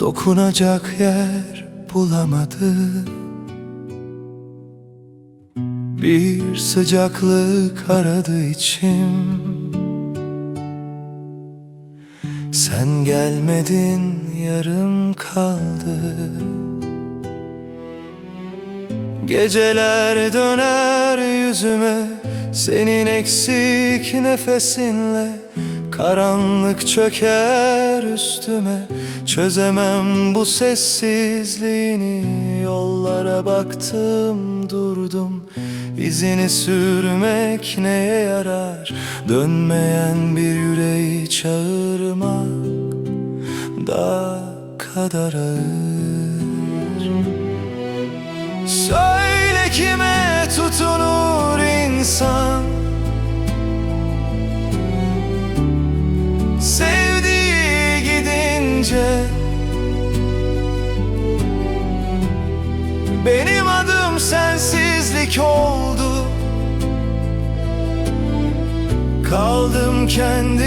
Dokunacak yer bulamadım Bir sıcaklık aradı içim. Sen gelmedin yarım kaldı. Geceler döner yüzüme Senin eksik nefesinle Karanlık çöker üstüme Çözemem bu sessizliğini. Yollara baktım durdum. İzini sürmek neye yarar? Dönmeyen bir yüreği çağırmak Da kadar ağır. Söyle kime tutunur insan Benim adım sensizlik oldu. Kaldım kendi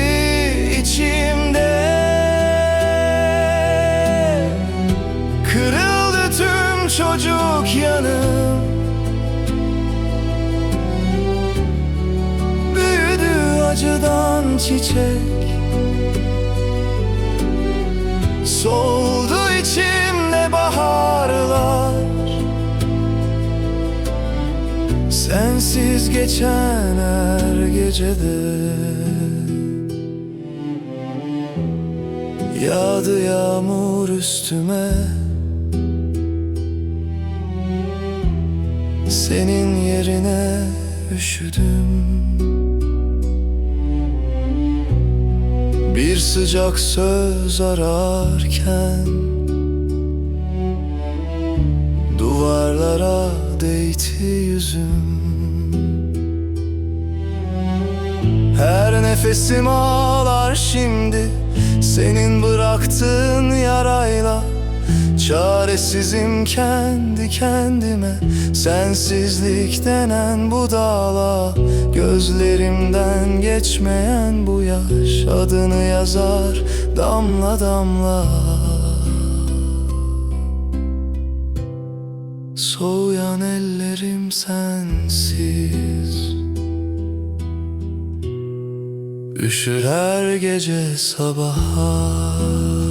içimde. Kırıldı tüm çocuk yanım. Büyüdü acıdan çiçek. Soldu içimde Sensiz geçen her gecede. Yağdı yağmur üstüme. Senin yerine üşüdüm. Bir sıcak söz ararken nefesim ağlar şimdi. Senin bıraktığın yarayla Çaresizim kendi kendime. Sensizlik denen bu dağla Gözlerimden geçmeyen bu yaş Adını yazar damla damla. Soğuyan ellerim sensiz Üşür her gece sabaha